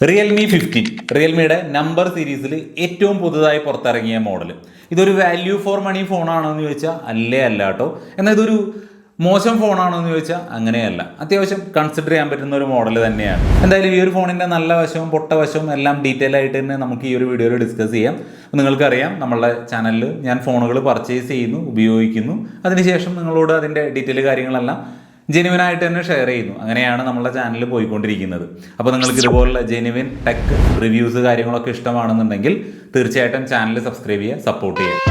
Realme fifteen റിയൽമിയുടെ number സീരീസിൽ ഏറ്റവും പുതുതായി പുറത്തിറങ്ങിയ മോഡൽ ഇതൊരു വാല്യൂ ഫോർ മണി ഫോണാണോ എന്ന് ചോദിച്ചാൽ അല്ലേ അല്ല കേട്ടോ എന്നാൽ ഇതൊരു മോശം ഫോണാണോ എന്ന് ചോദിച്ചാൽ അങ്ങനെയല്ല. അത്യാവശ്യം കൺസിഡർ ചെയ്യാൻ പറ്റുന്ന ഒരു മോഡൽ തന്നെയാണ്. എന്തായാലും ഈ ഒരു ഫോണിന്റെ നല്ല വശവും പൊട്ട വശവും എല്ലാം ഡീറ്റെയിൽ ആയിട്ട് തന്നെ നമുക്ക് ഈ ഒരു വീഡിയോയിൽ ഡിസ്കസ് ചെയ്യാം. നിങ്ങൾക്കറിയാം നമ്മളുടെ ചാനലിൽ ഞാൻ ഫോണുകൾ പർച്ചേസ് ചെയ്യുന്നു ഉപയോഗിക്കുന്നു. അതിനുശേഷം നിങ്ങളോട് അതിന്റെ ഡീറ്റെയിൽ കാര്യങ്ങളെല്ലാം ജെനുവിനായിട്ട് തന്നെ ഷെയർ ചെയ്യുന്നു. അങ്ങനെയാണ് നമ്മളെ ചാനൽ പോയിക്കൊണ്ടിരിക്കുന്നത്. അപ്പോൾ നിങ്ങൾക്ക് ഇതുപോലുള്ള ജെനുവിൻ ടെക് റിവ്യൂസ് കാര്യങ്ങളൊക്കെ ഇഷ്ടമാണെന്നുണ്ടെങ്കിൽ തീർച്ചയായിട്ടും ചാനൽ സബ്സ്ക്രൈബ് ചെയ്യുക സപ്പോർട്ട് ചെയ്യുക.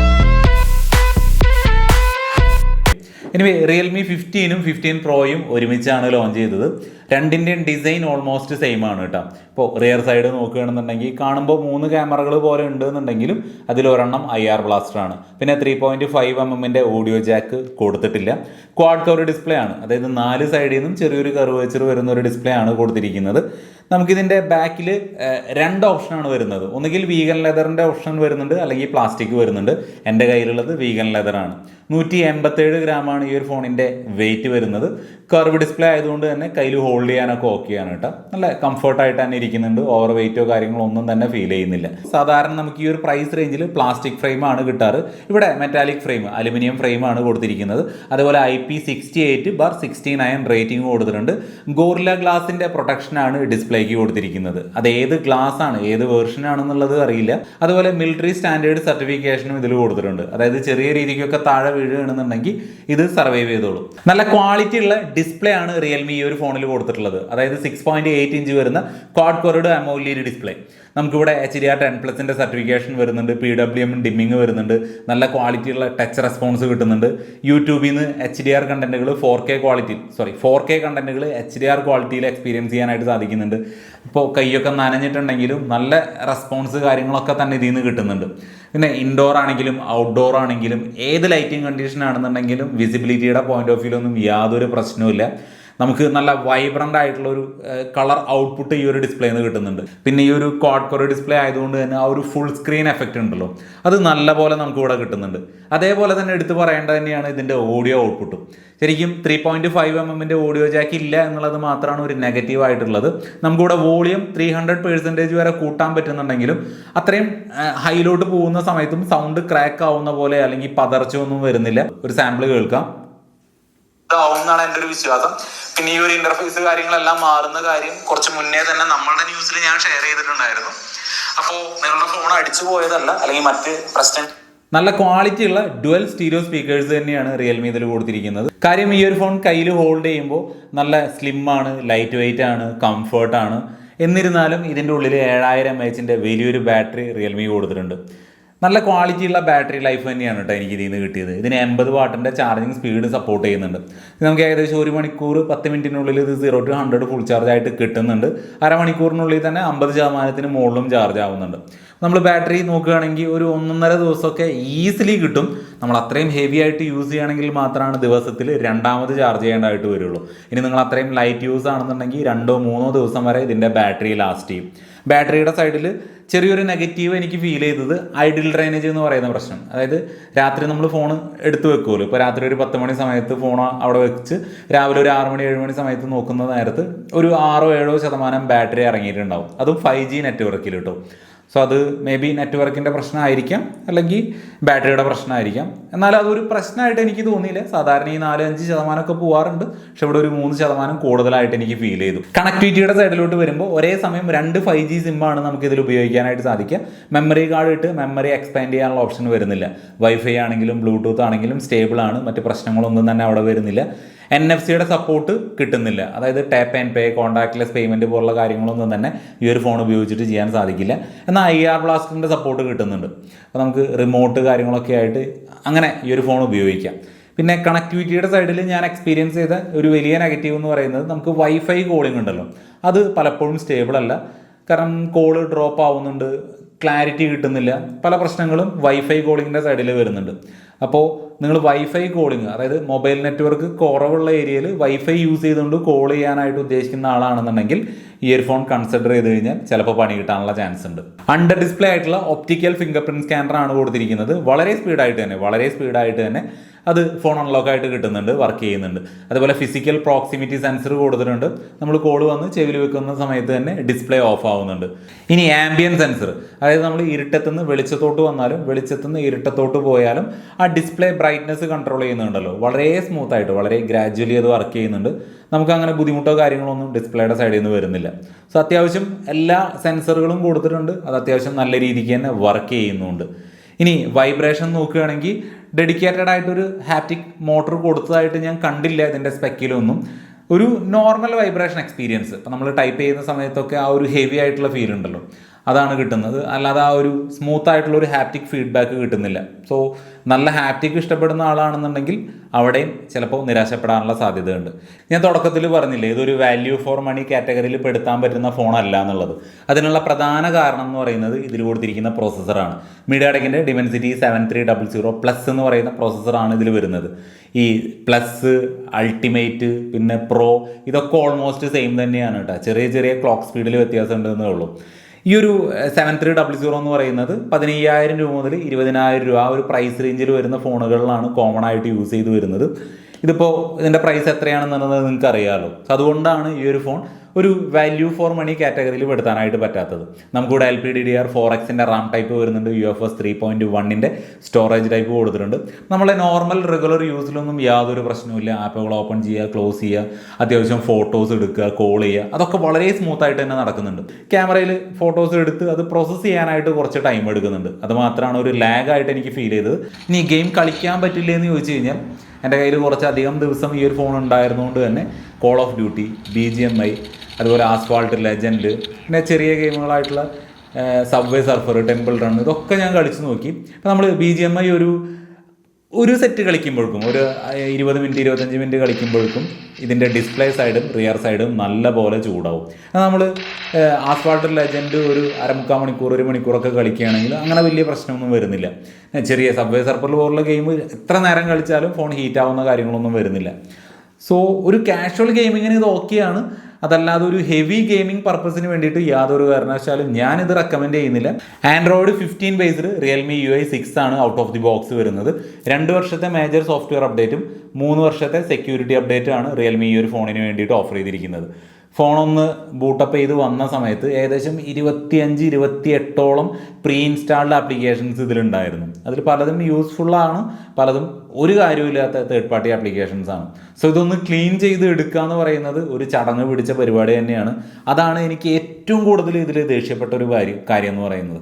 എനിവേ റിയൽമി ഫിഫ്റ്റീനും ഫിഫ്റ്റീൻ പ്രോയും ഒരുമിച്ചാണ് ലോഞ്ച് ചെയ്തത്. രണ്ടിന്റെയും ഡിസൈൻ ഓൾമോസ്റ്റ് സെയിം ആണ് കേട്ടോ. ഇപ്പോൾ റിയർ സൈഡ് നോക്കുകയാണെന്നുണ്ടെങ്കിൽ കാണുമ്പോൾ മൂന്ന് ക്യാമറകൾ പോലെ ഉണ്ട് എന്നുണ്ടെങ്കിലും അതിലൊരെണ്ണം ഐ ആർ ബ്ലാസ്റ്റർ ആണ്. പിന്നെ ത്രീ പോയിന്റ് ഫൈവ് എം എമ്മിന്റെ ഓഡിയോ ജാക്ക് കൊടുത്തിട്ടില്ല. ക്വാഡ് കവർ ഡിസ്പ്ലേ ആണ്. അതായത് നാല് സൈഡിൽ നിന്നും ചെറിയൊരു കർവേച്ചർ വരുന്ന ഒരു ഡിസ്പ്ലേ ആണ് കൊടുത്തിരിക്കുന്നത്. നമുക്കിതിന്റെ ബാക്കിൽ രണ്ട് ഓപ്ഷനാണ് വരുന്നത്. ഒന്നുകിൽ വീഗൻ ലെതറിന്റെ ഓപ്ഷൻ വരുന്നുണ്ട് അല്ലെങ്കിൽ പ്ലാസ്റ്റിക് വരുന്നുണ്ട്. എന്റെ കയ്യിലുള്ളത് വീഗൻ ലെതറാണ് നൂറ്റി എൺപത്തേഴ് ഗ്രാമാണ് ഈ ഒരു ഫോണിന്റെ വെയിറ്റ് വരുന്നത്. കർവ് ഡിസ്പ്ലേ ആയതുകൊണ്ട് തന്നെ കയ്യിൽ ഹോൾഡ് ചെയ്യാനൊക്കെ ഓക്കെയാണ് കേട്ടോ. നല്ല കംഫർട്ടായിട്ട് തന്നെ ഇരിക്കുന്നുണ്ട്. ഓവർ വെയിറ്റോ കാര്യങ്ങളോ ഒന്നും തന്നെ ഫീൽ ചെയ്യുന്നില്ല. സാധാരണ നമുക്ക് ഈ ഒരു പ്രൈസ് റേഞ്ചിൽ പ്ലാസ്റ്റിക് ഫ്രെയിമാണ് കിട്ടാറ്. ഇവിടെ മെറ്റാലിക് ഫ്രെയിം അലുമിനിയം ഫ്രെയിമാണ് കൊടുത്തിരിക്കുന്നത്. അതുപോലെ I P sixty eight bar sixty nine rating കൊടുത്തിട്ടുണ്ട് ഗോറില്ല ഗ്ലാസിന്റെ പ്രൊട്ടക്ഷനാണ് ഡിസ്പ്ലേക്ക് കൊടുത്തിരിക്കുന്നത്. അത് ഏത് ഗ്ലാസ് ആണ് ഏത് വേർഷൻ ആണെന്നുള്ളത് അറിയില്ല. അതുപോലെ മിലിറ്ററി സ്റ്റാൻഡേർഡ് സർട്ടിഫിക്കേഷനും ഇതിൽ കൊടുത്തിട്ടുണ്ട്. അതായത് ചെറിയ രീതിക്കൊക്കെ താഴെ വീഴുകയാണെന്നുണ്ടെങ്കിൽ ഇത് സർവൈവ് ചെയ്തോളും. നല്ല ക്വാളിറ്റി ഉള്ള ഡിസ്പ്ലേ ആണ് റിയൽമി ഈ ഒരു ഫോണിൽ കൊടുത്തിട്ടുള്ളത്. അതായത് സിക്സ് പോയിന്റ് എയ്റ്റ് ഇഞ്ച് വരുന്ന കോഡ് കോറിഡ് അമോലിയഡ് ഡിസ്പ്ലേ നമുക്കിവിടെ എച്ച് ഡി ആർ ടെൻ പ്ലസിന്റെ സർട്ടിഫിക്കേഷൻ വരുന്നുണ്ട് പി ഡബ്ല്യു എം ഡിമ്മിങ് വരുന്നുണ്ട് നല്ല ക്വാളിറ്റിയുള്ള ടച്ച് റെസ്പോൺസ് കിട്ടുന്നുണ്ട്. യൂട്യൂബിൽ നിന്ന് H D R കണ്ടന്റുകൾ four K quality sorry four K കണ്ടന്റുകൾ H D R ക്വാളിറ്റിയിൽ എക്സ്പീരിയൻസ് ചെയ്യാനായിട്ട് സാധിക്കുന്നുണ്ട്. ഇപ്പോൾ കൈയൊക്കെ നനഞ്ഞിട്ടുണ്ടെങ്കിലും നല്ല റെസ്പോൺസ് കാര്യങ്ങളൊക്കെ തന്നെ ഇതിൽ നിന്ന് കിട്ടുന്നുണ്ട്. പിന്നെ ഇൻഡോർ ആണെങ്കിലും ഔട്ട്ഡോർ ആണെങ്കിലും ഏത് ലൈറ്റിംഗ് കണ്ടീഷൻ ആണെന്നുണ്ടെങ്കിലും വിസിബിലിറ്റിയുടെ പോയിന്റ് ഓഫ് വ്യൂലൊന്നും യാതൊരു പ്രശ്നവുമില്ല. നമുക്ക് നല്ല വൈബ്രന്റ് ആയിട്ടുള്ള ഒരു കളർ ഔട്ട്പുട്ട് ഈ ഒരു ഡിസ്പ്ലേ നിന്ന് കിട്ടുന്നുണ്ട്. പിന്നെ ഈ ഒരു ക്വാഡ് കോർ ഡിസ്പ്ലേ ആയതുകൊണ്ട് തന്നെ ആ ഒരു ഫുൾ സ്ക്രീൻ എഫക്റ്റ് ഉണ്ടല്ലോ. അത് നല്ല പോലെ നമുക്ക് ഇവിടെ കിട്ടുന്നുണ്ട്. അതേപോലെ തന്നെ എടുത്തു പറയേണ്ടത് തന്നെയാണ് ഇതിന്റെ ഓഡിയോ ഔട്ട്പുട്ടും ശരിക്കും ത്രീ പോയിന്റ് ഫൈവ് എം എമ്മിന്റെ ഓഡിയോ ജാക്ക് ഇല്ല എന്നുള്ളത് മാത്രമാണ് ഒരു നെഗറ്റീവ് ആയിട്ടുള്ളത്. നമുക്കിവിടെ വോളിയം ത്രീ ഹൺഡ്രഡ് പെർസെന്റേജ് വരെ കൂട്ടാൻ പറ്റുന്നുണ്ടെങ്കിലും അത്രയും ഹൈലോട്ട് പോകുന്ന സമയത്തും സൗണ്ട് ക്രാക്ക് ആവുന്ന പോലെ അല്ലെങ്കിൽ പതർച്ചയൊന്നും വരുന്നില്ല. ഒരു സാമ്പിൾ കേൾക്കാം. ഇതാവും എന്നാണ് എന്റെ ഒരു വിശ്വാസം. പിന്നെ ഈ ഒരു ഇന്റർഫേസ് കാര്യങ്ങളെല്ലാം മാറുന്ന കാര്യം കുറച്ച് മുന്നേ തന്നെ നമ്മളുടെ ന്യൂസിൽ ഞാൻ ഷെയർ ചെയ്തിട്ടുണ്ടായിരുന്നു. അപ്പോൾ നിങ്ങളുടെ ഫോൺ അടിച്ചു പോയതല്ല അല്ലെങ്കിൽ മറ്റ് പ്രശ്നം നല്ല ക്വാളിറ്റി ഉള്ള ഡുവൽ സ്റ്റീരിയോ സ്പീക്കേഴ്സ് തന്നെയാണ് റിയൽമി ഇതിൽ കൊടുത്തിരിക്കുന്നത്. കാര്യം ഈ ഒരു ഫോൺ കയ്യിൽ ഹോൾഡ് ചെയ്യുമ്പോൾ നല്ല സ്ലിം ആണ് ലൈറ്റ് വെയിറ്റ് ആണ്. കംഫേർട്ടാണ് എന്നിരുന്നാലും ഇതിന്റെ ഉള്ളിൽ ഏഴായിരം എച്ചിന്റെ വലിയൊരു ബാറ്ററി റിയൽമി കൊടുത്തിട്ടുണ്ട്. നല്ല ക്വാളിറ്റി ഉള്ള ബാറ്ററി ലൈഫ് തന്നെയാണ് കേട്ടോ എനിക്ക് ഇതിൽ നിന്ന് കിട്ടിയത്. ഇതിന് എൺപത് വാട്ടിന്റെ ചാർജിങ് സ്പീഡ് സപ്പോർട്ട് ചെയ്യുന്നുണ്ട്. നമുക്ക് ഏകദേശം ഒരു മണിക്കൂർ പത്ത് മിനിറ്റിനുള്ളിൽ ഇത് zero to hundred full charge ആയിട്ട് കിട്ടുന്നുണ്ട്. അരമണിക്കൂറിനുള്ളിൽ തന്നെ അമ്പത് ശതമാനത്തിന് മുകളിലും ചാർജ് ആവുന്നുണ്ട്. നമ്മൾ ബാറ്ററി നോക്കുകയാണെങ്കിൽ ഒരു ഒന്നൊന്നര ദിവസമൊക്കെ ഈസിലി കിട്ടും. നമ്മൾ അത്രയും ഹെവി ആയിട്ട് യൂസ് ചെയ്യുകയാണെങ്കിൽ മാത്രമാണ് ദിവസത്തിൽ രണ്ടാമത് ചാർജ് ചെയ്യേണ്ടതായിട്ട് വരുള്ളൂ. ഇനി നിങ്ങൾ അത്രയും ലൈറ്റ് യൂസ് ആണെന്നുണ്ടെങ്കിൽ രണ്ടോ മൂന്നോ ദിവസം വരെ ഇതിന്റെ ബാറ്ററി ലാസ്റ്റ് ചെയ്യും. ബാറ്ററിയുടെ സൈഡിൽ ചെറിയൊരു നെഗറ്റീവ് എനിക്ക് ഫീൽ ചെയ്തത് ഐഡിൽ ഡ്രൈനേജ് എന്ന് പറയുന്ന പ്രശ്നം. അതായത് രാത്രി നമ്മൾ ഫോൺ എടുത്തു വെക്കുമല്ലോ ഇപ്പോൾ രാത്രി ഒരു പത്ത് മണി സമയത്ത് ഫോൺ അവിടെ വെച്ച് രാവിലെ ഒരു ആറ് മണി ഏഴ് മണി സമയത്ത് നോക്കുന്ന നേരത്ത് ഒരു ആറോ ഏഴോ ശതമാനം ബാറ്ററി ഇറങ്ങിയിട്ടുണ്ടാവും. അതും ഫൈവ് ജി നെറ്റ്വർക്കിൽ കേട്ടോ. സോ അത് മേ ബി നെറ്റ്വർക്കിന്റെ പ്രശ്നമായിരിക്കാം അല്ലെങ്കിൽ ബാറ്ററിയുടെ പ്രശ്നമായിരിക്കാം. എന്നാൽ അതൊരു പ്രശ്നമായിട്ട് എനിക്ക് തോന്നിയില്ല. സാധാരണ ഈ നാല് അഞ്ച് ശതമാനമൊക്കെ പോകാറുണ്ട് പക്ഷെ ഇവിടെ ഒരു മൂന്ന് ശതമാനം കൂടുതലായിട്ട് എനിക്ക് ഫീൽ ചെയ്തു. കണക്ടിവിറ്റിയുടെ സൈഡിലോട്ട് വരുമ്പോൾ ഒരേ സമയം രണ്ട് ഫൈവ് ജി സിമ്മാണ് നമുക്ക് ഇതിൽ ഉപയോഗിക്കാനായിട്ട് സാധിക്കുക. മെമ്മറി കാർഡ് ഇട്ട് മെമ്മറി എക്സ്പാൻഡ് ചെയ്യാനുള്ള ഓപ്ഷൻ വരുന്നില്ല. വൈഫൈ ആണെങ്കിലും ബ്ലൂടൂത്ത് ആണെങ്കിലും സ്റ്റേബിൾ ആണ്. മറ്റ് പ്രശ്നങ്ങളൊന്നും തന്നെ അവിടെ വരുന്നില്ല. എൻ എഫ് സിയുടെ സപ്പോർട്ട് കിട്ടുന്നില്ല. അതായത് tap and pay contactless payment പോലുള്ള കാര്യങ്ങളൊന്നും തന്നെ ഈ ഒരു ഫോൺ ഉപയോഗിച്ചിട്ട് ചെയ്യാൻ സാധിക്കില്ല. എന്നാൽ ഐ ആർ ബ്ലാസ്റ്ററിന്റെ സപ്പോർട്ട് കിട്ടുന്നുണ്ട്. അപ്പോൾ നമുക്ക് റിമോട്ട് കാര്യങ്ങളൊക്കെ ആയിട്ട് അങ്ങനെ ഈ ഒരു ഫോൺ ഉപയോഗിക്കാം. പിന്നെ കണക്ടിവിറ്റിയുടെ സൈഡിൽ ഞാൻ എക്സ്പീരിയൻസ് ചെയ്ത ഒരു വലിയ നെഗറ്റീവ് എന്ന് പറയുന്നത് നമുക്ക് വൈഫൈ കോളിംഗ് ഉണ്ടല്ലോ. അത് പലപ്പോഴും സ്റ്റേബിൾ അല്ല. കാരണം കോൾ ഡ്രോപ്പ് ആവുന്നുണ്ട് ക്ലാരിറ്റി കിട്ടുന്നില്ല. പല പ്രശ്നങ്ങളും വൈഫൈ കോളിങ്ങിന്റെ സൈഡിൽ വരുന്നുണ്ട്. അപ്പോൾ നിങ്ങൾ വൈഫൈ കോളിങ് അതായത് മൊബൈൽ നെറ്റ്വർക്ക് കുറവുള്ള ഏരിയയിൽ വൈഫൈ യൂസ് ചെയ്തുകൊണ്ട് കോൾ ചെയ്യാനായിട്ട് ഉദ്ദേശിക്കുന്ന ആളാണെന്നുണ്ടെങ്കിൽ ഇയർഫോൺ കൺസിഡർ ചെയ്ത് കഴിഞ്ഞാൽ ചിലപ്പോൾ പണി കിട്ടാനുള്ള ചാൻസ് ഉണ്ട്. അണ്ടർ ഡിസ്പ്ലേ ആയിട്ടുള്ള ഒപ്റ്റിക്കൽ ഫിംഗർ സ്കാനർ ആണ് കൊടുത്തിരിക്കുന്നത്. വളരെ സ്പീഡായിട്ട് തന്നെ വളരെ സ്പീഡായിട്ട് തന്നെ അത് ഫോൺ അൺലോക്ക് ആയിട്ട് കിട്ടുന്നുണ്ട് വർക്ക് ചെയ്യുന്നുണ്ട്. അതുപോലെ ഫിസിക്കൽ പ്രോക്സിമിറ്റി സെൻസർ കൊടുത്തിട്ടുണ്ട്. നമ്മൾ കോൾ വന്ന് ചെവിയിൽ വെക്കുന്ന സമയത്ത് തന്നെ ഡിസ്പ്ലേ ഓഫ് ആവുന്നുണ്ട്. ഇനി ആംബിയൻ സെൻസർ അതായത് നമ്മൾ ഇരുട്ടത്തുനിന്ന് വെളിച്ചത്തോട്ട് വന്നാലും വെളിച്ചത്തുനിന്ന് ഇരുട്ടത്തോട്ട് പോയാലും ആ ഡിസ്പ്ലേ ബ്രൈറ്റ്നസ് കൺട്രോൾ ചെയ്യുന്നുണ്ടല്ലോ. വളരെ സ്മൂത്ത് ആയിട്ട് വളരെ ഗ്രാജ്വലി അത് വർക്ക് ചെയ്യുന്നുണ്ട്. നമുക്ക് അങ്ങനെ ബുദ്ധിമുട്ടോ കാര്യങ്ങളോ ഒന്നും ഡിസ്പ്ലേയുടെ സൈഡിൽ നിന്ന് വരുന്നില്ല. സോ അത്യാവശ്യം എല്ലാ സെൻസറുകളും കൊടുത്തിട്ടുണ്ട്. അത് അത്യാവശ്യം നല്ല രീതിക്ക് തന്നെ വർക്ക് ചെയ്യുന്നുണ്ട്. ഇനി വൈബ്രേഷൻ നോക്കുകയാണെങ്കിൽ ഡെഡിക്കേറ്റഡ് ആയിട്ടൊരു ഹാപ്റ്റിക് മോട്ടോർ കൊടുത്തതായിട്ട് ഞാൻ കണ്ടില്ല ഇതിന്റെ സ്പെക്കിലൊന്നും ഒരു നോർമൽ വൈബ്രേഷൻ എക്സ്പീരിയൻസ് ഇപ്പം നമ്മൾ ടൈപ്പ് ചെയ്യുന്ന സമയത്തൊക്കെ ആ ഒരു ഹെവി ആയിട്ടുള്ള ഫീൽ ഉണ്ടല്ലോ. അതാണ് കിട്ടുന്നത്. അല്ലാതെ ആ ഒരു സ്മൂത്ത് ആയിട്ടുള്ള ഒരു ഹാപ്റ്റിക് ഫീഡ്ബാക്ക് കിട്ടുന്നില്ല. സോ നല്ല ഹാപ്റ്റിക് ഇഷ്ടപ്പെടുന്ന ആളാണെന്നുണ്ടെങ്കിൽ അവിടെയും ചിലപ്പോൾ നിരാശപ്പെടാനുള്ള സാധ്യതയുണ്ട്. ഞാൻ തുടക്കത്തിൽ പറഞ്ഞില്ലേ ഇതൊരു വാല്യൂ ഫോർ മണി കാറ്റഗറിയിൽ പെടുത്താൻ പറ്റുന്ന ഫോണല്ല എന്നുള്ളത്. അതിനുള്ള പ്രധാന കാരണം എന്ന് പറയുന്നത് ഇതിൽ കൊടുത്തിരിക്കുന്ന പ്രോസസ്സറാണ് മീഡിയാടെക്കിന്റെ Dimensity seven three double zero plus എന്ന് പറയുന്ന പ്രോസസ്സറാണ് ഇതിൽ വരുന്നത്. ഈ പ്ലസ് അൾട്ടിമേറ്റ് പിന്നെ പ്രോ ഇതൊക്കെ ഓൾമോസ്റ്റ് സെയിം തന്നെയാണ് കേട്ടോ. ചെറിയ ചെറിയ ക്ലോക്ക് സ്പീഡിൽ വ്യത്യാസം ഉണ്ടെന്നേ ഉള്ളൂ. ഈ ഒരു സെവൻ ത്രീ ഡബിൾ സീറോ എന്ന് പറയുന്നത് പതിനയ്യായിരം രൂപ മുതൽ ഇരുപതിനായിരം രൂപ ആ ഒരു പ്രൈസ് റേഞ്ചിൽ വരുന്ന ഫോണുകളിലാണ് കോമൺ ആയിട്ട് യൂസ് ചെയ്ത് വരുന്നത്. ഇതിപ്പോൾ ഇതിന്റെ പ്രൈസ് എത്രയാണെന്നുള്ളത് നിങ്ങൾക്ക് അറിയാമല്ലോ അതുകൊണ്ടാണ് ഈ ഒരു ഫോൺ ഒരു വാല്യൂ ഫോർ മണി കാറ്റഗറിയിൽ പെടുത്താനായിട്ട് പറ്റാത്തത്. നമുക്കിവിടെ L P D D R four എക്സിന്റെ റാം ടൈപ്പ് വരുന്നുണ്ട് U F S three point വണ്ണിന്റെ സ്റ്റോറേജ് ടൈപ്പ് കൊടുത്തിട്ടുണ്ട്. നമ്മളെ നോർമൽ റെഗുലർ യൂസിലൊന്നും യാതൊരു പ്രശ്നവുമില്ല ആപ്പുകൾ ഓപ്പൺ ചെയ്യുക ക്ലോസ് ചെയ്യുക അത്യാവശ്യം ഫോട്ടോസ് എടുക്കുക കോൾ ചെയ്യുക അതൊക്കെ വളരെ സ്മൂത്ത് ആയിട്ട് തന്നെ നടക്കുന്നുണ്ട്. ക്യാമറയിൽ ഫോട്ടോസ് എടുത്ത് അത് പ്രോസസ്സ് ചെയ്യാനായിട്ട് കുറച്ച് ടൈം എടുക്കുന്നുണ്ട്. അത് മാത്രമാണ് ഒരു ലാഗ് ആയിട്ട് എനിക്ക് ഫീൽ ചെയ്തത്. ഇനി ഗെയിം കളിക്കാൻ പറ്റില്ല എന്ന് ചോദിച്ചു കഴിഞ്ഞാൽ എന്റെ കയ്യിൽ കുറച്ചധികം ദിവസം ഈ ഒരു ഫോൺ ഉണ്ടായിരുന്നുകൊണ്ട് തന്നെ call of duty B G M I അതുപോലെ ആസ്ഫാൾട്ട് ലെജൻഡ് പിന്നെ ചെറിയ ഗെയിമുകളായിട്ടുള്ള സബ്വേ സർഫർ ടെമ്പിൾ റൺ ഇതൊക്കെ ഞാൻ കളിച്ചു നോക്കി. അപ്പോൾ നമ്മൾ ബി ജി എം ഐ ഒരു ഒരു സെറ്റ് കളിക്കുമ്പോഴേക്കും ഒരു ഇരുപത് മിനിറ്റ് ഇരുപത്തഞ്ച് മിനിറ്റ് കളിക്കുമ്പോഴേക്കും ഇതിന്റെ ഡിസ്പ്ലേ സൈഡും റിയർ സൈഡും നല്ല പോലെ ചൂടാവും നമ്മൾ ആസ്ഫാൾട്ട് ലെജൻഡ് ഒരു അരമുക്കാൽ മണിക്കൂർ ഒരു മണിക്കൂറൊക്കെ കളിക്കുകയാണെങ്കിൽ അങ്ങനെ വലിയ പ്രശ്നമൊന്നും വരുന്നില്ല. ചെറിയ സബ്വേ സർഫർ പോലുള്ള ഗെയിം എത്ര നേരം കളിച്ചാലും ഫോൺ ഹീറ്റ് ആവുന്ന കാര്യങ്ങളൊന്നും വരുന്നില്ല. സോ ഒരു കാഷ്വൽ ഗെയിമിങ്ങിന് ഇത് ഓക്കെയാണ് അതല്ലാതെ ഒരു ഹെവി ഗെയിമിംഗ് പർപ്പസിന് വേണ്ടിയിട്ട് യാതൊരു കാരണവശാലും ഇത് റെക്കമെൻഡ് ചെയ്യുന്നില്ല. Android fifteen based Realme U I six ആണ് ഔട്ട് ഓഫ് ദി ബോക്സ് വരുന്നത്. രണ്ട് വർഷത്തെ മേജർ സോഫ്റ്റ്വെയർ അപ്ഡേറ്റും മൂന്ന് വർഷത്തെ സെക്യൂരിറ്റി അപ്ഡേറ്റും ആണ് റിയൽമി ഈ ഒരു ഫോണിന് വേണ്ടിയിട്ട് ഓഫർ ചെയ്തിരിക്കുന്നത്. ഫോൺ ഒന്ന് ബൂട്ടപ്പ് ചെയ്ത് വന്ന സമയത്ത് ഏകദേശം ഇരുപത്തിയഞ്ച് ഇരുപത്തി എട്ടോളം പ്രീ ഇൻസ്റ്റാൾഡ് ആപ്ലിക്കേഷൻസ് ഇതിലുണ്ടായിരുന്നു. അതിൽ പലതും യൂസ്ഫുള്ളാണ് പലതും ഒരു കാര്യമില്ലാത്ത തേർഡ് പാർട്ടി ആപ്ലിക്കേഷൻസ് ആണ്. സോ ഇതൊന്ന് ക്ലീൻ ചെയ്ത് എടുക്കുക എന്ന് പറയുന്നത് ഒരു ചടങ്ങ് പിടിച്ച പരിപാടി തന്നെയാണ്. അതാണ് എനിക്ക് ഏറ്റവും കൂടുതൽ ഇതിൽ ദേഷ്യപ്പെട്ട ഒരു കാര്യം കാര്യം എന്ന് പറയുന്നത്.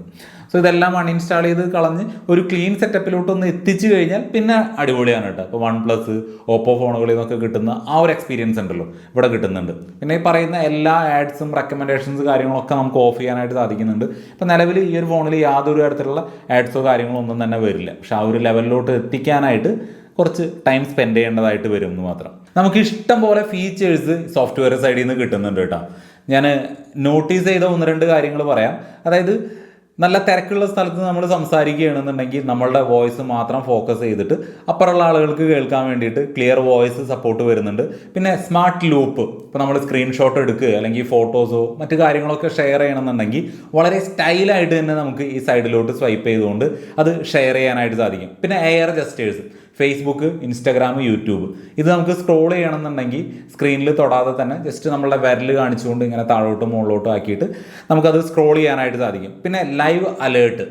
സോ ഇതെല്ലാം അൺഇൻസ്റ്റാൾ ചെയ്ത് കളഞ്ഞ് ഒരു ക്ലീൻ സെറ്റപ്പിലോട്ട് ഒന്ന് എത്തിച്ചു കഴിഞ്ഞാൽ പിന്നെ അടിപൊളിയാണ് കേട്ടോ. ഇപ്പോൾ വൺ പ്ലസ് ഓപ്പോ ഫോണുകളിൽ നിന്നൊക്കെ കിട്ടുന്ന ആ ഒരു എക്സ്പീരിയൻസ് ഉണ്ടല്ലോ. ഇവിടെ കിട്ടുന്നുണ്ട്. പിന്നെ ഈ പറയുന്ന എല്ലാ ആഡ്സും റെക്കമെൻഡേഷൻസ് കാര്യങ്ങളൊക്കെ നമുക്ക് ഓഫ് ചെയ്യാനായിട്ട് സാധിക്കുന്നുണ്ട്. ഇപ്പം നിലവിൽ ഈ ഒരു ഫോണിൽ യാതൊരു തരത്തിലുള്ള ആഡ്സോ കാര്യങ്ങളോ ഒന്നും തന്നെ വരില്ല. പക്ഷെ ആ ഒരു ലെവലിലോട്ട് എത്തിക്കാനായിട്ട് കുറച്ച് ടൈം സ്പെൻഡ് ചെയ്യേണ്ടതായിട്ട് വരും എന്ന് മാത്രം. നമുക്ക് ഇഷ്ടം പോലെ ഫീച്ചേഴ്സ് സോഫ്റ്റ്വെയർ സൈഡിൽ നിന്ന് കിട്ടുന്നുണ്ട് കേട്ടോ. ഞാൻ നോട്ടീസ് ചെയ്ത ഒന്ന് രണ്ട് കാര്യങ്ങൾ പറയാം. അതായത് നല്ല തിരക്കുള്ള സ്ഥലത്ത് നമ്മൾ സംസാരിക്കുകയാണെന്നുണ്ടെങ്കിൽ നമ്മളുടെ വോയിസ് മാത്രം ഫോക്കസ് ചെയ്തിട്ട് അപ്പുറമുള്ള ആളുകൾക്ക് കേൾക്കാൻ വേണ്ടിയിട്ട് ക്ലിയർ വോയിസ് സപ്പോർട്ട് വരുന്നുണ്ട്. പിന്നെ സ്മാർട്ട് ലൂപ്പ് ഇപ്പോൾ നമ്മൾ സ്ക്രീൻഷോട്ട് എടുക്കുക അല്ലെങ്കിൽ ഫോട്ടോസോ മറ്റു കാര്യങ്ങളൊക്കെ ഷെയർ ചെയ്യണമെന്നുണ്ടെങ്കിൽ വളരെ സ്റ്റൈലായിട്ട് തന്നെ നമുക്ക് ഈ സൈഡിലോട്ട് സ്വൈപ്പ് ചെയ്തുകൊണ്ട് അത് ഷെയർ ചെയ്യാനായിട്ട് സാധിക്കും. പിന്നെ air gestures Facebook Instagram YouTube ഇത് നമുക്ക് സ്ക്രോൾ ചെയ്യണമെന്നുണ്ടെങ്കിൽ സ്ക്രീനിൽ തൊടാതെ തന്നെ ജസ്റ്റ് നമ്മളുടെ വിരൽ കാണിച്ചുകൊണ്ട് ഇങ്ങനെ താഴോട്ടും മുകളിലോട്ടും ആക്കിയിട്ട് നമുക്കത് സ്ക്രോൾ ചെയ്യാനായിട്ട് സാധിക്കും. പിന്നെ ലൈവ് അലേർട്ട്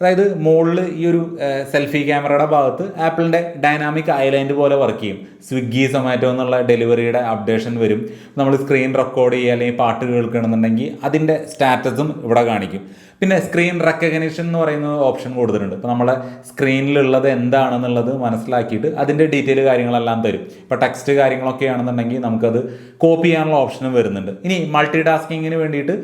അതായത് മുകളിൽ ഈ ഒരു സെൽഫി ക്യാമറയുടെ ഭാഗത്ത് ആപ്പിളിന്റെ ഡൈനാമിക് ഐലൻഡ് പോലെ വർക്ക് ചെയ്യും. സ്വിഗ്ഗി സൊമാറ്റോ എന്നുള്ള ഡെലിവറിയുടെ അപ്ഡേഷൻ വരും. നമ്മൾ സ്ക്രീൻ റെക്കോർഡ് ചെയ്യുക അല്ലെങ്കിൽ പാട്ട് കേൾക്കണമെന്നുണ്ടെങ്കിൽ അതിന്റെ സ്റ്റാറ്റസും ഇവിടെ കാണിക്കും. പിന്നെ സ്ക്രീൻ റെക്കഗ്നേഷൻ എന്ന് പറയുന്ന ഓപ്ഷൻ കൊടുത്തിട്ടുണ്ട്. ഇപ്പോൾ നമ്മളെ സ്ക്രീനിലുള്ളത് എന്താണെന്നുള്ളത് മനസ്സിലാക്കിയിട്ട് അതിന്റെ ഡീറ്റെയിൽ കാര്യങ്ങളെല്ലാം തരും. ഇപ്പോൾ ടെക്സ്റ്റ് കാര്യങ്ങളൊക്കെ ആണെന്നുണ്ടെങ്കിൽ നമുക്കത് കോപ്പി ചെയ്യാനുള്ള ഓപ്ഷനും വരുന്നുണ്ട്. ഇനി മൾട്ടി ടാസ്കിങ്ങിന് വേണ്ടിയിട്ട്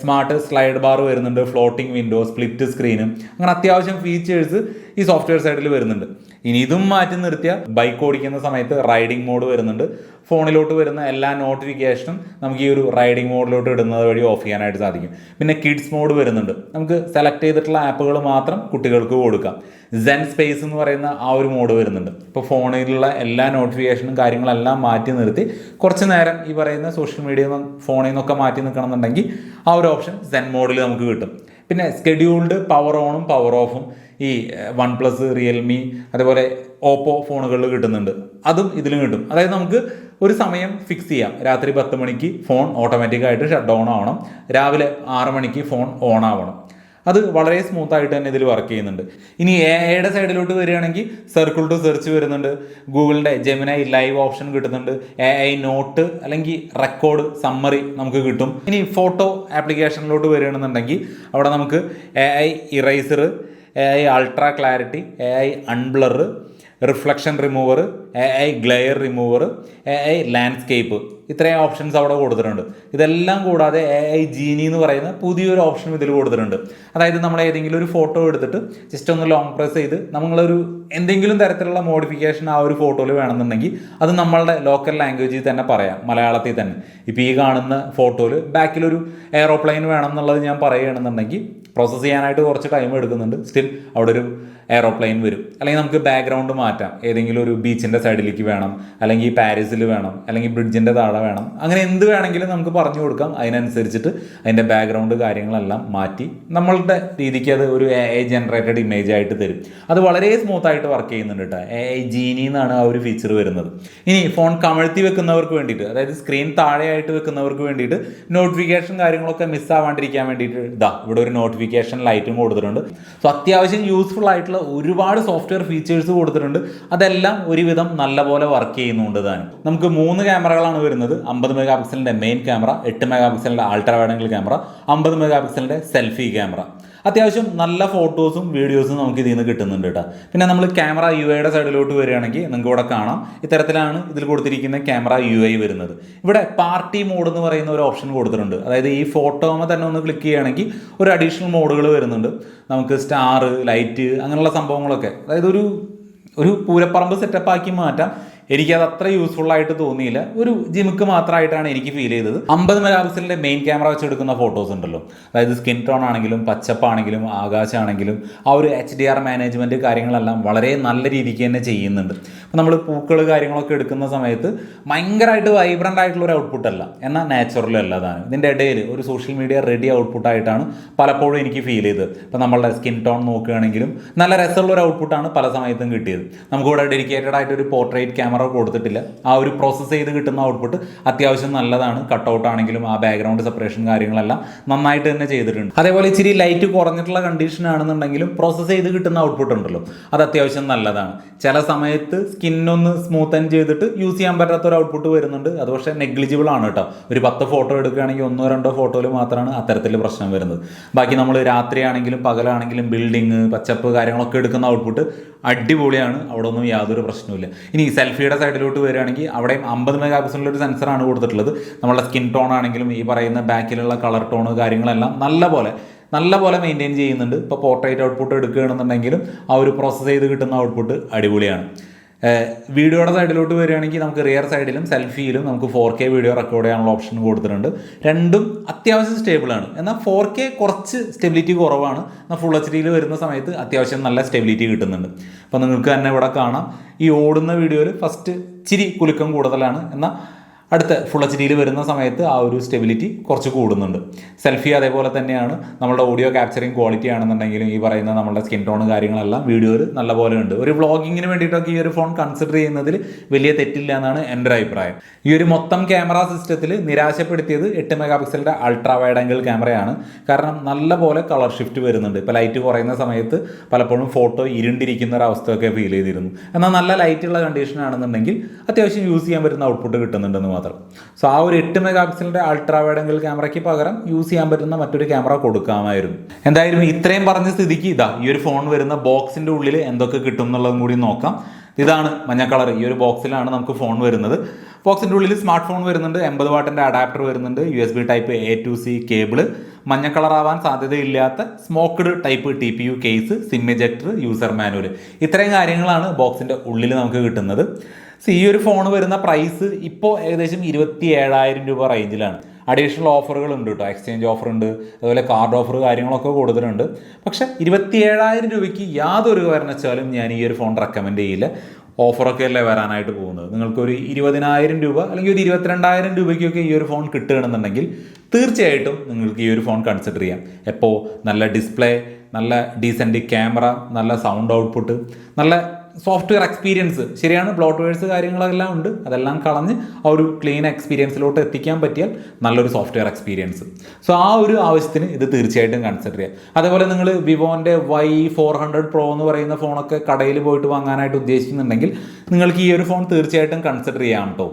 സ്മാർട്ട് സ്ലൈഡ് ബാർ വരുന്നുണ്ട് ഫ്ലോട്ടിംഗ് വിൻഡോ സ്പ്ലിറ്റ് സ്ക്രീനും അങ്ങനെ അത്യാവശ്യം ഫീച്ചേഴ്സ് ഈ സോഫ്റ്റ്വെയർ സൈഡിൽ വരുന്നുണ്ട്. ഇനി ഇതും മാറ്റി നിർത്തിയ ബൈക്ക് ഓടിക്കുന്ന സമയത്ത് റൈഡിംഗ് മോഡ് വരുന്നുണ്ട്. ഫോണിലോട്ട് വരുന്ന എല്ലാ നോട്ടിഫിക്കേഷനും നമുക്ക് ഈ ഒരു റൈഡിംഗ് മോഡിലോട്ട് ഇടുന്നത് വഴി ഓഫ് ചെയ്യാനായിട്ട് സാധിക്കും. പിന്നെ കിഡ്സ് മോഡ് വരുന്നുണ്ട്. നമുക്ക് സെലക്ട് ചെയ്തിട്ടുള്ള ആപ്പുകൾ മാത്രം കുട്ടികൾക്ക് കൊടുക്കാം. സെൻ സ്പേസ് എന്ന് പറയുന്ന ആ ഒരു മോഡ് വരുന്നുണ്ട്. ഇപ്പോൾ ഫോണിലുള്ള എല്ലാ നോട്ടിഫിക്കേഷനും കാര്യങ്ങളെല്ലാം മാറ്റി നിർത്തി കുറച്ച് നേരം ഈ പറയുന്ന സോഷ്യൽ മീഡിയ ഫോണിൽ നിന്നൊക്കെ മാറ്റി നിൽക്കണം എന്നുണ്ടെങ്കിൽ ആ ഒരു ഓപ്ഷൻ സെൻ മോഡിൽ നമുക്ക് കിട്ടും. പിന്നെ സ്കെഡ്യൂൾഡ് പവർ ഓണും പവർ ഓഫും ഈ വൺ പ്ലസ് റിയൽമി അതേപോലെ ഓപ്പോ ഫോണുകളിൽ കിട്ടുന്നുണ്ട്. അതും ഇതിലും കിട്ടും. അതായത് നമുക്ക് ഒരു സമയം ഫിക്സ് ചെയ്യാം. രാത്രി പത്ത് മണിക്ക് ഫോൺ ഓട്ടോമാറ്റിക്കായിട്ട് ഷട്ട് ഡൗൺ ആവണം. രാവിലെ ആറ് മണിക്ക് ഫോൺ ഓൺ ആവണം. അത് വളരെ സ്മൂത്ത് ആയിട്ട് തന്നെ ഇതിൽ വർക്ക് ചെയ്യുന്നുണ്ട്. ഇനി എ ഐയുടെ സൈഡിലോട്ട് വരികയാണെങ്കിൽ സർക്കിൾ ടു സെർച്ച് വരുന്നുണ്ട്. ഗൂഗിളിന്റെ ജെമിനൈ ലൈവ് ഓപ്ഷൻ കിട്ടുന്നുണ്ട്. എ ഐ നോട്ട് അല്ലെങ്കിൽ റെക്കോർഡ് സമ്മറി നമുക്ക് കിട്ടും. ഇനി ഫോട്ടോ ആപ്ലിക്കേഷനിലോട്ട് വരികയാണെന്നുണ്ടെങ്കിൽ അവിടെ നമുക്ക് A I eraser A I ultra clarity A I unblur reflection remover A I glare remover A I landscape ഇത്രയും ഓപ്ഷൻസ് അവിടെ കൊടുത്തിട്ടുണ്ട്. ഇതെല്ലാം കൂടാതെ എ ഐ ജീനി എന്ന് പറയുന്ന പുതിയൊരു ഓപ്ഷൻ ഇതിൽ കൊടുത്തിട്ടുണ്ട്. അതായത് നമ്മൾ ഏതെങ്കിലും ഒരു ഫോട്ടോ എടുത്തിട്ട് ജസ്റ്റ് ഒന്ന് ലോങ് പ്രസ് ചെയ്ത് നമ്മളൊരു എന്തെങ്കിലും തരത്തിലുള്ള മോഡിഫിക്കേഷൻ ആ ഒരു ഫോട്ടോയിൽ വേണമെന്നുണ്ടെങ്കിൽ അത് നമ്മളുടെ ലോക്കൽ ലാംഗ്വേജിൽ തന്നെ പറയാം മലയാളത്തിൽ തന്നെ. ഇപ്പോൾ ഈ കാണുന്ന ഫോട്ടോയിൽ ബാക്കിലൊരു എയറോപ്ലെയിൻ വേണം എന്നുള്ളത് ഞാൻ പറയുകയാണെന്നുണ്ടെങ്കിൽ പ്രോസസ്സ് ചെയ്യാനായിട്ട് കുറച്ച് ടൈം എടുക്കുന്നുണ്ട്. സ്റ്റിൽ അവിടെ ഒരു എയറോപ്ലെയിൻ വരും. അല്ലെങ്കിൽ നമുക്ക് ബാക്ക്ഗ്രൗണ്ട് മാറ്റാം. ഏതെങ്കിലും ഒരു ബീച്ചിന്റെ സൈഡിലേക്ക് വേണം അല്ലെങ്കിൽ പാരീസിൽ വേണം അല്ലെങ്കിൽ ബ്രിഡ്ജിന്റെ താഴെ വേണം. അങ്ങനെ എന്ത് വേണമെങ്കിലും നമുക്ക് പറഞ്ഞു കൊടുക്കാം. അതിനനുസരിച്ചിട്ട് അതിന്റെ ബാക്ക്ഗ്രൗണ്ട് കാര്യങ്ങളെല്ലാം മാറ്റി നമ്മളുടെ രീതിക്ക് അത് ഒരു എ ഐ ജനറേറ്റഡ് ഇമേജ് ആയിട്ട് തരും. അത് വളരെ സ്മൂത്ത് ആയിട്ട് വർക്ക് ചെയ്യുന്നുണ്ട് കേട്ടോ എ ഐ ജീനി എന്നാണ് ആ ഒരു ഫീച്ചർ വരുന്നത്. ഇനി ഫോൺ കമഴ്ത്തി വെക്കുന്നവർക്ക് വേണ്ടിയിട്ട് അതായത് സ്ക്രീൻ താഴെയായിട്ട് വെക്കുന്നവർക്ക് വേണ്ടിയിട്ട് നോട്ടിഫിക്കേഷൻ കാര്യങ്ങളൊക്കെ മിസ്സാവാണ്ടിരിക്കാൻ വേണ്ടിയിട്ട് ഇതാ ഇവിടെ ഒരു നോട്ടിഫിക്കേഷൻ ലൈറ്റും കൊടുത്തിട്ടുണ്ട്. സോ അത്യാവശ്യം യൂസ്ഫുൾ ആയിട്ടുള്ള ഒരുപാട് സോഫ്റ്റ്വെയർ ഫീച്ചേഴ്സ് കൊടുത്തിട്ടുണ്ട്. അതെല്ലാം ഒരുവിധം നല്ലപോലെ വർക്ക് ചെയ്യുന്നുണ്ട് താനും. നമുക്ക് മൂന്ന് ക്യാമറകളാണ് വരുന്നത്. അമ്പത് മെഗാ പിക്സലിന്റെ മെയിൻ ക്യാമറ എട്ട് മെഗാ പിക്സലിന്റെ അൾട്രാ വൈഡ് ക്യാമറ അമ്പത് മെഗാ പിക്സലിന്റെ സെൽഫി ക്യാമറ അത്യാവശ്യം നല്ല ഫോട്ടോസും വീഡിയോസും നമുക്ക് ഇതിൽ നിന്ന് കിട്ടുന്നുണ്ട് കേട്ടോ. പിന്നെ നമ്മൾ ക്യാമറ യു ഐയുടെ സൈഡിലോട്ട് വരികയാണെങ്കിൽ നിങ്ങൾക്ക് ഇവിടെ കാണാം. ഇത്തരത്തിലാണ് ഇതിൽ കൊടുത്തിരിക്കുന്ന ക്യാമറ യു ഐ വരുന്നത്. ഇവിടെ പാർട്ടി മോഡ് എന്ന് പറയുന്ന ഒരു ഓപ്ഷൻ കൊടുത്തിട്ടുണ്ട്. അതായത് ഈ ഫോട്ടോമ തന്നെ ഒന്ന് ക്ലിക്ക് ചെയ്യുകയാണെങ്കിൽ ഒരു അഡീഷണൽ മോഡുകൾ വരുന്നുണ്ട്. നമുക്ക് സ്റ്റാർ ലൈറ്റ് അങ്ങനെയുള്ള സംഭവങ്ങളൊക്കെ. അതായത് ഒരു ഒരു പൂരപ്പറമ്പ് സെറ്റപ്പ് ആക്കി മാറ്റാം. എനിക്കത് അത്ര യൂസ്ഫുൾ ആയിട്ട് തോന്നിയില്ല. ഒരു ജിമുക്ക് മാത്രമായിട്ടാണ് എനിക്ക് ഫീൽ ചെയ്തത്. അമ്പത് മെഗാപിക്സലിന്റെ മെയിൻ ക്യാമറ വെച്ച് എടുക്കുന്ന ഫോട്ടോസ് ഉണ്ടല്ലോ. അതായത് സ്കിൻ ടോൺ ആണെങ്കിലും പച്ചപ്പാണെങ്കിലും ആകാശമാണെങ്കിലും ആ ഒരു എച്ച് ഡി ആർ മാനേജ്മെന്റ് കാര്യങ്ങളെല്ലാം വളരെ നല്ല രീതിക്ക് തന്നെ ചെയ്യുന്നുണ്ട്. അപ്പോൾ നമ്മൾ പൂക്കൾ കാര്യങ്ങളൊക്കെ എടുക്കുന്ന സമയത്ത് ഭയങ്കരമായിട്ട് വൈബ്രന്റ് ആയിട്ടുള്ള ഒരു ഔട്ട്പുട്ട് അല്ല. എന്നാൽ നാച്ചുറലും അല്ല അതാണ്. ഇതിന്റെ ഇടയിൽ ഒരു സോഷ്യൽ മീഡിയ റെഡി ഔട്ട്പുട്ട് ആയിട്ടാണ് പലപ്പോഴും എനിക്ക് ഫീൽ ചെയ്തത്. ഇപ്പം നമ്മളുടെ സ്കിൻ ടോൺ നോക്കുകയാണെങ്കിലും നല്ല രസമുള്ള ഒരു ഔട്ട്പുട്ടാണ് പല സമയത്തും കിട്ടിയത്. നമുക്കിവിടെ ഡെഡിക്കേറ്റഡ് ആയിട്ട് ഒരു പോർട്രേറ്റ് ക്യാമറ കൊടുത്തിട്ടില്ല. ആ ഒരു പ്രോസസ്സ് ചെയ്ത് കിട്ടുന്ന ഔട്ട്പുട്ട് അത്യാവശ്യം നല്ലതാണ്. കട്ടൗട്ട് ആണെങ്കിലും ആ ബാക്ക്ഗ്രൗണ്ട് സെപ്പറേഷൻ കാര്യങ്ങളെല്ലാം നന്നായിട്ട് തന്നെ ചെയ്തിട്ടുണ്ട്. അതേപോലെ ഇച്ചിരി ലൈറ്റ് കുറഞ്ഞിട്ടുള്ള കണ്ടീഷൻ ആണെന്നുണ്ടെങ്കിലും പ്രോസസ്സ് ചെയ്ത് കിട്ടുന്ന ഔട്ട്പുട്ട് ഉണ്ടല്ലോ. അത് അത്യാവശ്യം നല്ലതാണ്. ചില സമയത്ത് സ്കിന്നൊന്ന് ആൻഡ് ചെയ്തിട്ട് യൂസ് ചെയ്യാൻ പറ്റാത്ത ഒരു ഔട്ട്പുട്ട് വരുന്നുണ്ട്. അത് പക്ഷേ നെഗ്ലിജിബിൾ ആണ് കേട്ടോ. ഒരു പത്ത് ഫോട്ടോ എടുക്കുകയാണെങ്കിൽ ഒന്നോ രണ്ടോ ഫോട്ടോയിൽ മാത്രമാണ് അത്തരത്തിൽ പ്രശ്നം വരുന്നത്. ബാക്കി നമ്മൾ രാത്രിയാണെങ്കിലും പകലാണെങ്കിലും ബിൽഡിങ് പച്ചപ്പ് കാര്യങ്ങളൊക്കെ എടുക്കുന്ന ഔട്ട്പുട്ട് അടിപൊളിയാണ്. അവിടെ ഒന്നും യാതൊരു പ്രശ്നവുമില്ല. ഇനി സെൽഫിയുടെ സൈഡിലോട്ട് വരികയാണെങ്കിൽ അവിടെയും അമ്പത് മെഗാ പിക്സലിന്റെ ഒരു സെൻസറാണ് കൊടുത്തിട്ടുള്ളത്. നമ്മുടെ സ്കിൻ ടോൺ ആണെങ്കിലും ഈ പറയുന്ന ബാക്കിലുള്ള കളർ ടോണ് കാര്യങ്ങളെല്ലാം നല്ല പോലെ നല്ല പോലെ മെയിന്റെയിൻ ചെയ്യുന്നുണ്ട്. ഇപ്പോൾ പോർട്രേറ്റ് ഔട്ട്പുട്ട് എടുക്കുകയാണെന്നുണ്ടെങ്കിലും ആ ഒരു പ്രോസസ്സ് ചെയ്ത് കിട്ടുന്ന ഔട്ട്പുട്ട് അടിപൊളിയാണ്. വീഡിയോയുടെ സൈഡിലോട്ട് വരികയാണെങ്കിൽ നമുക്ക് റിയർ സൈഡിലും സെൽഫിയിലും നമുക്ക് ഫോർ കെ വീഡിയോ റെക്കോർഡ് ചെയ്യാനുള്ള ഓപ്ഷൻ കൊടുത്തിട്ടുണ്ട്. രണ്ടും അത്യാവശ്യം സ്റ്റേബിൾ ആണ്. എന്നാൽ ഫോർ കെ കുറച്ച് സ്റ്റെബിലിറ്റി കുറവാണ്. എന്നാൽ ഫുൾ എച്ച് ഡിയിൽ വരുന്ന സമയത്ത് അത്യാവശ്യം നല്ല സ്റ്റെബിലിറ്റി കിട്ടുന്നുണ്ട്. അപ്പോൾ നിങ്ങൾക്ക് തന്നെ ഇവിടെ കാണാം. ഈ ഓടുന്ന വീഡിയോയിൽ ഫസ്റ്റ് ചിരി കുലുക്കം കൂടുതലാണ്. എന്നാൽ അടുത്ത ഫുൾ എച്ച് ഡിയിൽ വരുന്ന സമയത്ത് ആ ഒരു സ്റ്റെബിലിറ്റി കുറച്ച് കൂടുന്നുണ്ട്. സെൽഫി അതേപോലെ തന്നെയാണ്. നമ്മുടെ ഓഡിയോ ക്യാപ്ചറിങ് ക്വാളിറ്റി ആണെന്നുണ്ടെങ്കിലും ഈ പറയുന്ന നമ്മുടെ സ്കിൻ ടോൺ കാര്യങ്ങളെല്ലാം വീഡിയോയിൽ നല്ല പോലെ ഉണ്ട്. ഒരു വ്ളോഗിങ്ങിന് വേണ്ടിയിട്ടൊക്കെ ഈ ഒരു ഫോൺ കൺസിഡർ ചെയ്യുന്നതിൽ വലിയ തെറ്റില്ല എന്നാണ് എന്റെ ഒരു അഭിപ്രായം. ഈ ഒരു മൊത്തം ക്യാമറ സിസ്റ്റത്തിൽ നിരാശപ്പെടുത്തിയത് എട്ട് മെഗാ പിക്സലിന്റെ അൾട്രാ വൈഡ് ആംഗിൾ ക്യാമറയാണ് കാരണം നല്ല പോലെ കളർ ഷിഫ്റ്റ് വരുന്നുണ്ട്. ഇപ്പോൾ ലൈറ്റ് കുറയുന്ന സമയത്ത് പലപ്പോഴും ഫോട്ടോ ഇരുണ്ടിരിക്കുന്ന ഒരു അവസ്ഥയൊക്കെ ഫീൽ ചെയ്തിരുന്നു. എന്നാൽ നല്ല ലൈറ്റുള്ള കണ്ടീഷൻ ആണെന്നുണ്ടെങ്കിൽ അത്യാവശ്യം യൂസ് ചെയ്യാൻ പറ്റുന്ന ഔട്ട്പുട്ട് കിട്ടുന്നുണ്ടെന്ന് മാത്രം. സോ ആ ഒരു എട്ട് മെഗാ പിക്സലിന്റെ അൾട്രാ വൈഡ് ആംഗിൾ ക്യാമറയ്ക്ക് പകരം യൂസ് ചെയ്യാൻ പറ്റുന്ന മറ്റൊരു ക്യാമറ കൊടുക്കാമായിരുന്നു. എന്തായാലും ഇത്രയും പറഞ്ഞ സ്ഥിതിക്ക് ഇതാ ഈ ഒരു ഫോൺ വരുന്ന ബോക്സിന്റെ ഉള്ളിൽ എന്തൊക്കെ കിട്ടും എന്നുള്ളതും കൂടി നോക്കാം. ഇതാണ് മഞ്ഞ കളർ. ഈ ഒരു ബോക്സിലാണ് നമുക്ക് ഫോൺ വരുന്നത്. ബോക്സിന്റെ ഉള്ളിൽ സ്മാർട്ട് ഫോൺ വരുന്നുണ്ട് എൺപത് വാട്ടിന്റെ അഡാപ്റ്റർ വരുന്നുണ്ട് U S B type A to C cable മഞ്ഞ കളറാവാൻ സാധ്യതയില്ലാത്ത smoked type T P U case SIM ejector user manual ഇത്രയും കാര്യങ്ങളാണ് ബോക്സിന്റെ ഉള്ളിൽ നമുക്ക് കിട്ടുന്നത്. സോ ഈ ഒരു ഫോൺ വരുന്ന പ്രൈസ് ഇപ്പോൾ ഏകദേശം ഇരുപത്തി ഏഴായിരം രൂപ റേഞ്ചിലാണ് അഡീഷണൽ ഓഫറുകൾ ഉണ്ട് കേട്ടോ എക്സ്ചേഞ്ച് ഓഫർ ഉണ്ട്. അതുപോലെ കാർഡ് ഓഫർ കാര്യങ്ങളൊക്കെ കൂടുതലുണ്ട്. പക്ഷേ ഇരുപത്തി ഏഴായിരം രൂപയ്ക്ക് യാതൊരു കാരണവശാലും ഞാൻ ഈ ഒരു ഫോൺ റെക്കമെൻഡ് ചെയ്യില്ല. ഓഫറൊക്കെ അല്ലേ വരാനായിട്ട് പോകുന്നത്? നിങ്ങൾക്കൊരു ഇരുപതിനായിരം രൂപ അല്ലെങ്കിൽ ഒരു ഇരുപത്തിരണ്ടായിരം രൂപയ്ക്കൊക്കെ ഈ ഒരു ഫോൺ കിട്ടുകയാണെന്നുണ്ടെങ്കിൽ തീർച്ചയായിട്ടും നിങ്ങൾക്ക് ഈ ഒരു ഫോൺ കൺസിഡർ ചെയ്യാം. എപ്പോൾ നല്ല ഡിസ്പ്ലേ നല്ല ഡീസന്റ് ക്യാമറ നല്ല സൗണ്ട് ഔട്ട്പുട്ട് നല്ല സോഫ്റ്റ്വെയർ എക്സ്പീരിയൻസ് ശരിയാണ് ബ്ലോട്ട്വെയർസ് കാര്യങ്ങളെല്ലാം ഉണ്ട്. അതെല്ലാം കളഞ്ഞ് ആ ഒരു ക്ലീൻ എക്സ്പീരിയൻസിലോട്ട് എത്തിക്കാൻ പറ്റിയാൽ നല്ലൊരു സോഫ്റ്റ്വെയർ എക്സ്പീരിയൻസ് സോ ആ ഒരു ആവശ്യത്തിന് ഇത് തീർച്ചയായിട്ടും കൺസിഡർ ചെയ്യാം. അതേപോലെ നിങ്ങൾ വിവോന്റെ വൈ ഫോർ ഹൺഡ്രഡ് പ്രോ എന്ന് പറയുന്ന ഫോണൊക്കെ കടയിൽ പോയിട്ട് വാങ്ങാനായിട്ട് ഉദ്ദേശിക്കുന്നുണ്ടെങ്കിൽ നിങ്ങൾക്ക് ഈ ഒരു ഫോൺ തീർച്ചയായിട്ടും കൺസിഡർ ചെയ്യാം കേട്ടോ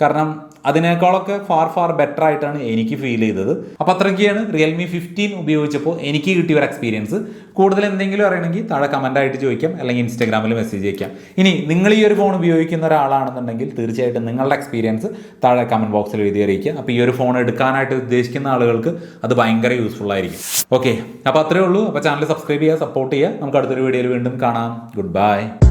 കാരണം അതിനേക്കാളൊക്കെ ഫാർ ഫാർ ബെറ്റർ ആയിട്ടാണ് എനിക്ക് ഫീൽ ചെയ്തത്. അപ്പോൾ അത്രയ്ക്കാണ് റിയൽമി ഫിഫ്റ്റീൻ ഉപയോഗിച്ചപ്പോൾ എനിക്ക് കിട്ടിയ ഒരു എക്സ്പീരിയൻസ് കൂടുതൽ എന്തെങ്കിലും അറിയണമെങ്കിൽ താഴെ കമന്റ് ആയിട്ട് ചോദിക്കാം അല്ലെങ്കിൽ ഇൻസ്റ്റാഗ്രാമിൽ മെസ്സേജ് അയക്കാം. ഇനി നിങ്ങൾ ഈ ഒരു ഫോൺ ഉപയോഗിക്കുന്ന ഒരാളാണെന്നുണ്ടെങ്കിൽ തീർച്ചയായിട്ടും നിങ്ങളുടെ എക്സ്പീരിയൻസ് താഴെ കമന്റ് ബോക്സിൽ എഴുതി അറിയിക്കുക. അപ്പോൾ ഈ ഒരു ഫോൺ എടുക്കാനായിട്ട് ഉദ്ദേശിക്കുന്ന ആളുകൾക്ക് അത് ഭയങ്കര യൂസ്ഫുൾ ആയിരിക്കും. ഓക്കെ അപ്പോൾ അത്രേ ഉള്ളൂ. അപ്പോൾ ചാനൽ സബ്സ്ക്രൈബ് ചെയ്യുക സപ്പോർട്ട് ചെയ്യുക. നമുക്ക് അടുത്തൊരു വീഡിയോയിൽ വീണ്ടും കാണാം. Good bye